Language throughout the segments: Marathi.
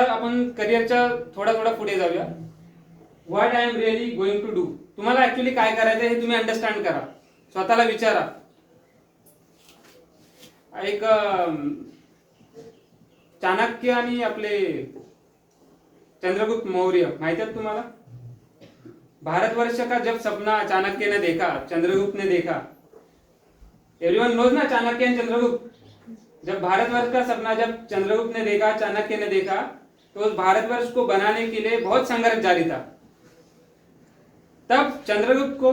आपण करिअरच्या थोडा थोडा पुढे जाऊया. What I am really going to do तुम्हाला ऍक्च्युली काय करायचं हे तुम्ही अंडरस्टँड करा. स्वतःला विचारा. एक चाणक्य आणि आपले चंद्रगुप्त मौर्य माहिती आहेत तुम्हाला? भारतवर्ष का जब सपना चाणक्य ने देखा चंद्रगुप्त ने देखा. एवरीवन नोज ना चाणक्य एंड चंद्रगुप्त? जब भारतवर्ष का सपना जब चंद्रगुप्त ने देखा चाणक्य ने देखा तो भारतवर्ष को बनाने के लिए बहुत संघर्ष जारी था। तब चंद्रगुप्त को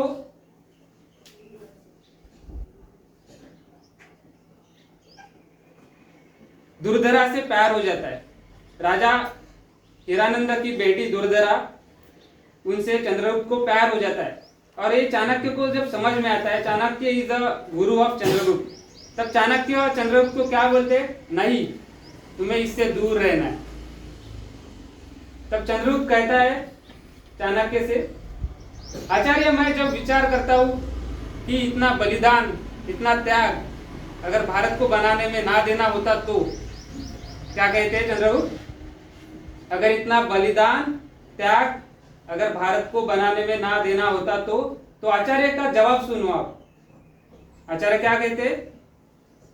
दुर्धरा से प्यार हो जाता है। राजा हिरानंद की बेटी दुर्धरा, उनसे चंद्रगुप्त को प्यार हो जाता है। और ये चाणक्य को जब समझ में आता है, Chanakya is the guru of Chandragupta. तब चाणक्य और चंद्रगुप्त को क्या बोलते नहीं, तुम्हें इससे दूर रहना है। तब चंद्रगुप्त कहता है चाणक्य से, आचार्य, मैं जब विचार करता हूँ कि इतना बलिदान, इतना त्याग अगर भारत को बनाने में ना देना होता तो क्या कहते हैं चंद्रगुप्त? अगर इतना बलिदान, त्याग अगर भारत को बनाने में ना देना होता तो तो आचार्य का जवाब सुनो आप। आचार्य क्या कहते?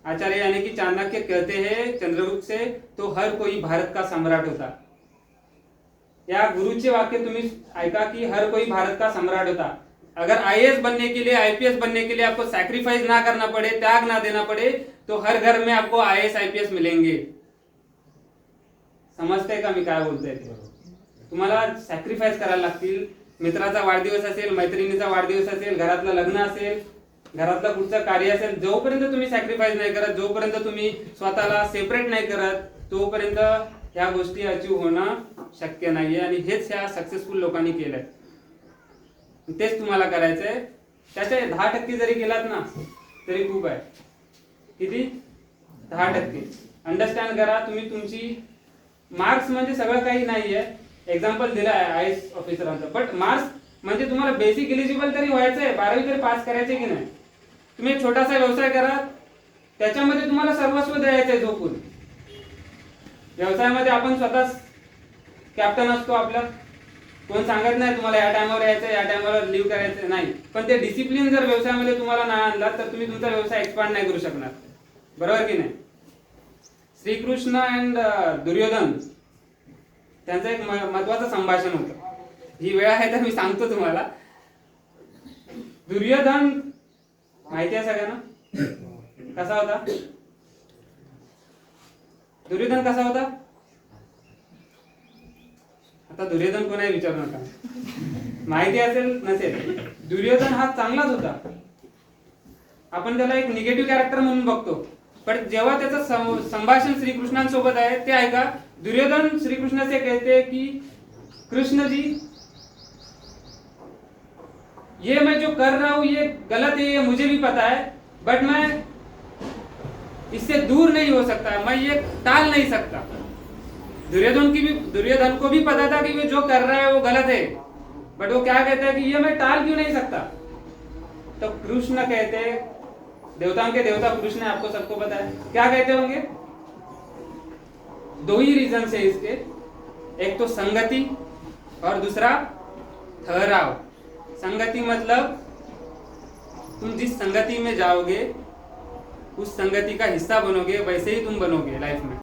आचार्य यानी कि चाणक्य कहते हैं चंद्रगुप्त से तो हर कोई भारत का सम्राट होता। या गुरुचे वाक्य तुम्ही ऐका की हर कोई भारत का सम्राट होता। अगर आईएएस बनने के लिए आईपीएस बनने के लिए आपको सैक्रिफाइस ना करना पड़े त्याग ना देना पड़े तो हर घर में आपको आईएएस आईपीएस मिलेंगे। समजते का मी काय बोलतोय तुम्हाला सॅक्रिफाईस करायला लागतील मित्राचा वाढदिवस असेल मैत्रिणीचा वाढदिवस असेल घरातलं लग्न असेल घरातलं कुठचं कार्य असेल जोपर्यंत तुम्ही सॅक्रिफाईस नाही करत जोपर्यंत तुम्ही स्वतःला सेपरेट नाही करत तोपर्यंत ह्या गोष्टी अचीव होणं शक्य नाहीये आणि हेच ह्या सक्सेसफुल लोकांनी केलंय. तेच तुम्हाला करायचंय. त्याचे दहा टक्के जरी केलात ना तरी खूप आहे. किती? दहा टक्के. अंडरस्टँड करा तुम्ही तुमची मार्क्स म्हणजे सगळं काही नाहीये. एक्झाम्पल दिलं आहे आय एस ऑफिसरांचं बट मार्क्स म्हणजे तुम्हाला बेसिक एलिजिबल तरी व्हायचं आहे बारावी तरी पास करायचे की नाही? तुम्ही एक छोटासा व्यवसाय करा. त्याच्यामध्ये तुम्हाला सर्वस्व द्यायचं आहे झोपून. व्यवसायामध्ये आपण स्वतःच कॅप्टन असतो आपला. कोण सांगत नाही तुम्हाला या टायमावर यायचं या टायमावर लिव्ह करायचं नाही. पण ते डिसिप्लिन जर व्यवसायामध्ये तुम्हाला नाही आणला तर तुम्ही तुमचा व्यवसाय एक्सपांड नाही करू शकणार. बरोबर की नाही? श्रीकृष्ण अँड uh, दुर्योधन त्यांचं एक महत्वाचं संभाषण होतं. ही वेळ आहे तर मी सांगतो तुम्हाला. दुर्योधन माहिती आहे सगळ्यांना? कसा होता? दुर्योधन कसा होता? आता दुर्योधन कोणाही विचारू नका. माहिती असेल नसेल. दुर्योधन हा चांगलाच होता. आपण त्याला एक निगेटिव्ह कॅरेक्टर म्हणून बघतो. पण जेव्हा त्याचं संभाषण श्रीकृष्णांसोबत आहे ते ऐका दुर्योधन श्रीकृष्णाचे कहते की कृष्ण जी ये मैं जो कर रहा हूं ये गलत है ये मुझे भी पता है बट मैं इससे दूर नहीं हो सकता, मैं ये टाल नहीं सकता। दुर्योधन की भी दुर्योधन को भी पता था कि वो जो कर रहा है वो गलत है। बट वो क्या कहता है कि ये मैं टाल क्यों नहीं सकता? तो कृष्ण कहते देवताओं के देवता कृष्ण आपको सबको पता है। क्या कहते होंगे? दो ही रीजन है इसके। एक तो संगति और दूसरा ठहराव। संगति मतलब तुम जिस संगति में जाओगे उस संगति का हिस्सा बनोगे वैसे ही तुम बनोगे लाइफ में।